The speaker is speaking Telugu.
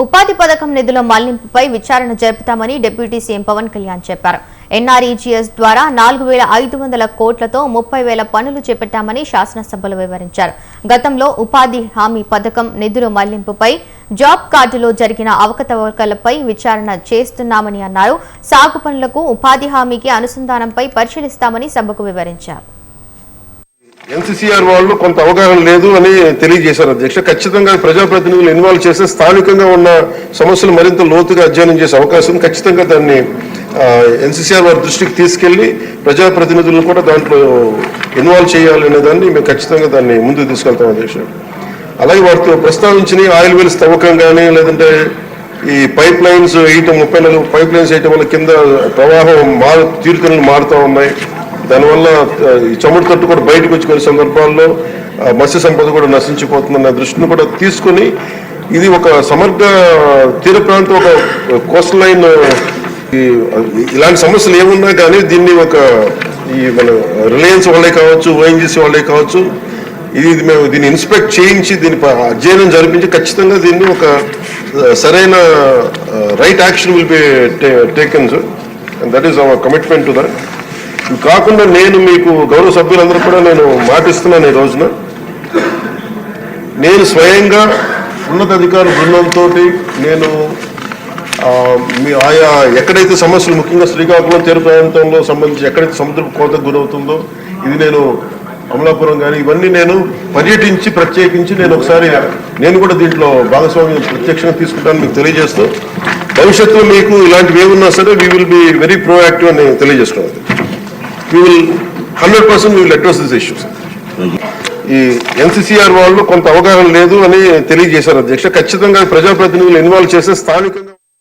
ఉపాధి పథకం నిధుల మళ్ళింపుపై విచారణ జరుపుతామని డిప్యూటీ సీఎం పవన్ కళ్యాణ్ చెప్పారు. ఎన్ఆర్ఈజీఎస్ ద్వారా నాలుగు వేల ఐదు వందల కోట్లతో ముప్పై వేల పనులు చేపట్టామని శాసనసభలో వివరించారు. గతంలో ఉపాధి హామీ పథకం నిధుల మళ్ళింపుపై జాబ్ కార్డులో జరిగిన అవకతవకలపై విచారణ చేస్తున్నామని అన్నారు. సాగు పనులకు ఉపాధి హామీకి అనుసంధానంపై పరిశీలిస్తామని సభకు వివరించారు. ఎన్సీసీఆర్ వాళ్ళు కొంత అవగాహన లేదు అని తెలియజేశారు అధ్యక్ష. ఖచ్చితంగా ప్రజాప్రతినిధులు ఇన్వాల్వ్ చేస్తే స్థానికంగా ఉన్న సమస్యలు మరింత లోతుగా అధ్యయనం చేసే అవకాశం ఖచ్చితంగా దాన్ని ఎన్సీసీఆర్ వారి దృష్టికి తీసుకెళ్ళి ప్రజాప్రతినిధులను కూడా దాంట్లో ఇన్వాల్వ్ చేయాలి అనే దాన్ని మేము ఖచ్చితంగా దాన్ని ముందుకు తీసుకెళ్తాం అధ్యక్ష. అలాగే వారితో ప్రస్తావించిన ఆయిల్ వెల్స్ తవ్వకం కానీ లేదంటే ఈ పైప్ లైన్స్ వేయటం ముప్పై నాలుగు పైప్ లైన్స్ వేయటం వల్ల కింద ప్రవాహం మారు తీరుతలు మారుతూ ఉన్నాయి. దానివల్ల ఈ చమురు తట్టు కూడా బయటకు వచ్చి కొన్ని సందర్భాల్లో ఆ, మత్స్య సంపద కూడా నశించిపోతుందన్న దృష్టిని కూడా తీసుకొని ఇది ఒక సమగ్ర తీర ప్రాంతం ఒక కోస్ట్ లైన్ ఈ ఇలాంటి సమస్యలు ఏమున్నా కానీ దీన్ని ఒక ఈ మన రిలయన్స్ వాళ్ళే కావచ్చు ఓఎన్జీసీ వాళ్ళే కావచ్చు ఇది మేము దీన్ని ఇన్స్పెక్ట్ చేయించి దీని అధ్యయనం జరిపించి ఖచ్చితంగా దీన్ని ఒక సరైన right action will be taken sir. And that is our commitment to that కాకుండా నేను మీకు గౌరవ సభ్యులందరూ కూడా నేను మాటిస్తున్నాను ఈ రోజున. నేను స్వయంగా ఉన్నతాధికార బృందంతో నేను మీ ఆయా ఎక్కడైతే సమస్యలు ముఖ్యంగా శ్రీకాకుళం తీర ప్రాంతంలో సంబంధించి ఎక్కడైతే సముద్ర కోతకు గురవుతుందో ఇది నేను అమలాపురం కానీ ఇవన్నీ నేను పర్యటించి ప్రత్యేకించి నేను ఒకసారి నేను కూడా దీంట్లో భాగస్వామ్యం ప్రత్యక్షంగా తీసుకుంటాను మీకు తెలియజేస్తూ భవిష్యత్తులో మీకు ఇలాంటివి ఏమున్నా సరే we will be very proactive అని తెలియజేస్తున్నాను. We will hundred percent we will address this issues ఈ ఎన్సీసీఆర్ వాళ్ళు కొంత అవగాహన లేదు అని తెలియజేశారు అధ్యక్ష. ఖచ్చితంగా ప్రజాప్రతినిధులు ఇన్వాల్వ్ చేస్తే స్థానికంగా